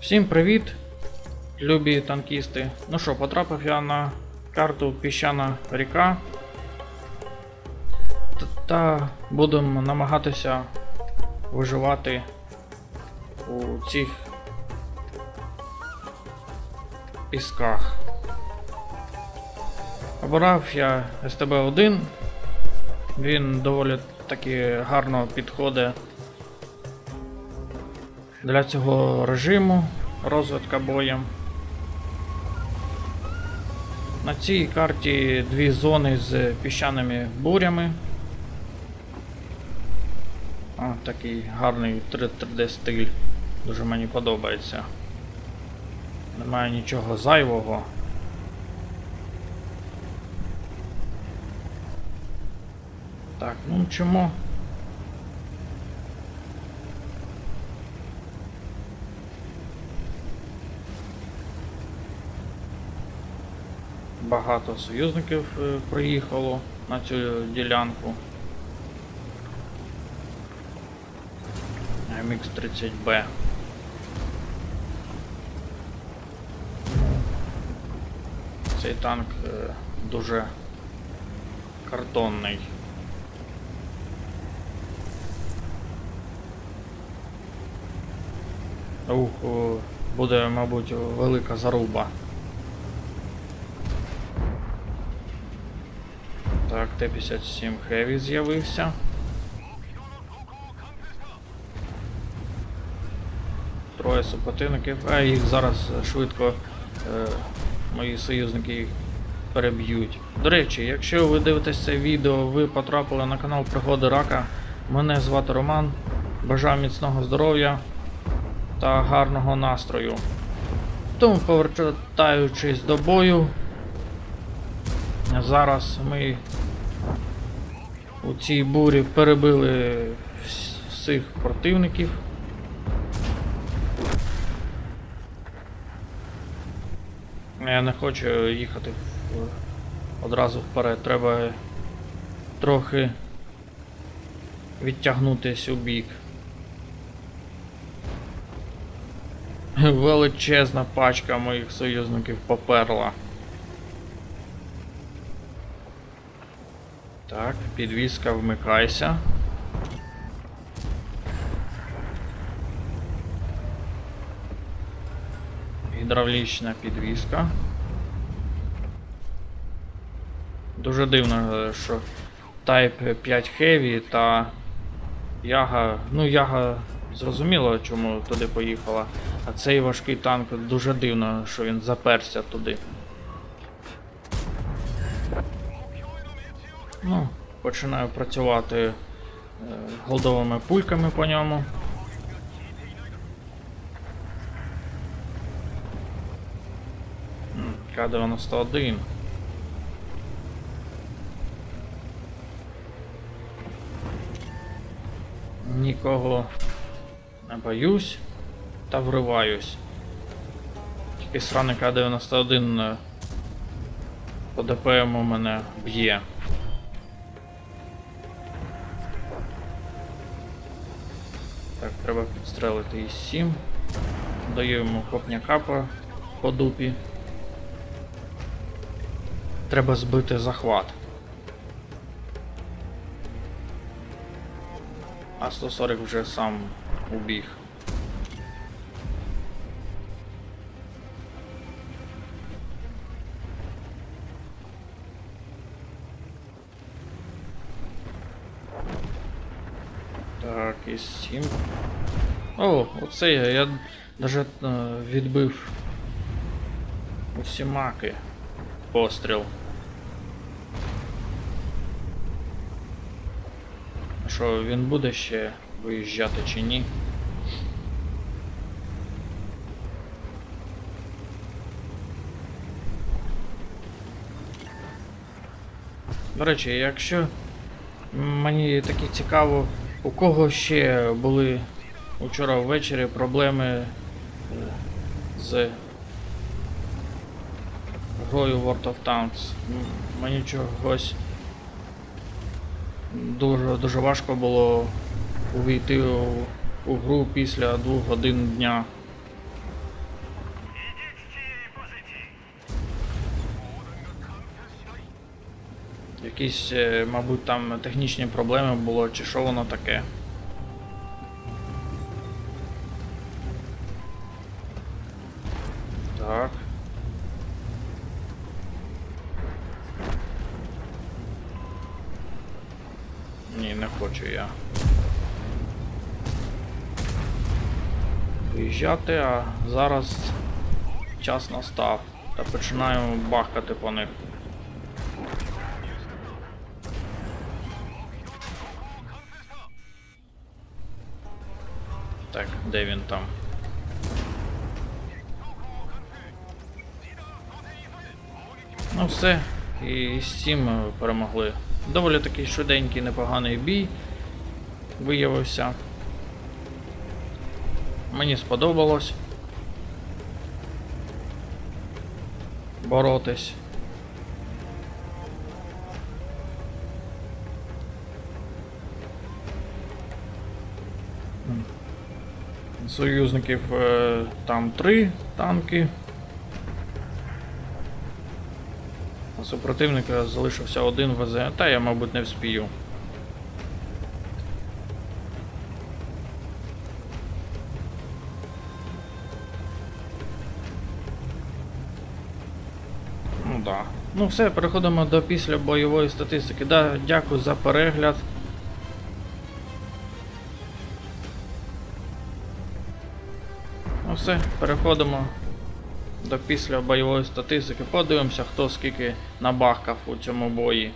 Всім привіт, любі танкісти. Ну що, потрапив я на карту Піщана ріка. Та будемо намагатися виживати у цих пісках. Обирав я СТБ-1. Він доволі таки гарно підходить для цього режиму розвитка боєм. На цій карті дві зони з піщаними бурями. А, такий гарний 3D стиль. Дуже мені подобається. Немає нічого зайвого. Так, ну чому? Багато союзників е, приїхало на цю ділянку. MX-30B. Цей танк е, дуже картонний. Ух, буде, мабуть, велика заруба. Так, Т-57 Heavy з'явився. Троє супротивників, а їх зараз швидко е, мої союзники їх переб'ють. До речі, якщо ви дивитесь це відео, ви потрапили на канал Пригоди Рака. Мене звати Роман. Бажаю міцного здоров'я та гарного настрою. Тому повертаючись до бою, зараз ми у цій бурі перебили всіх противників. Я не хочу їхати одразу вперед. Треба трохи відтягнутися у бік. Величезна пачка моїх союзників поперла. Так, підвізка вмикайся. Гідравлічна підвізка. Дуже дивно, що Type 5 Heavy та Яга. Ну, Яга зрозуміло, чому туди поїхала. А цей важкий танк дуже дивно, що він заперся туди. Ну, починаю працювати е, голдовими пульками по ньому. К-91. Нікого не боюсь та вриваюсь. Тільки сраний К-91 е, по ДПМу мене б'є. Треба підстрелити із 7. Даю йому капа по дупі. Треба збити захват. А 140 вже сам убіг. Так, і 7. О, оце я, я навіть е, відбив усі маки постріл. Що він буде ще виїжджати чи ні? До речі, якщо мені таки цікаво, у кого ще були учора ввечері проблеми е, з грою World of Tanks. Мені чогось дуже, дуже важко було увійти у, у гру після двох годин дня. Якісь, е, мабуть, там технічні проблеми було, чи що воно таке. Так. Ні, не хочу я. Виїжджати, а зараз час настав. Та починаємо бахкати по них. Так, де він там? Ну все, і з цим перемогли. Доволі такий швиденький, непоганий бій виявився. Мені сподобалось боротись. Союзників е, там три танки. У супротивника залишився один ВЗ, та я, мабуть, не вспію. Ну да. Ну все, переходимо до після бойової статистики. Да, дякую за перегляд. Все, переходимо до після бойової статистики. Подивимося, хто скільки набахкав у цьому бої.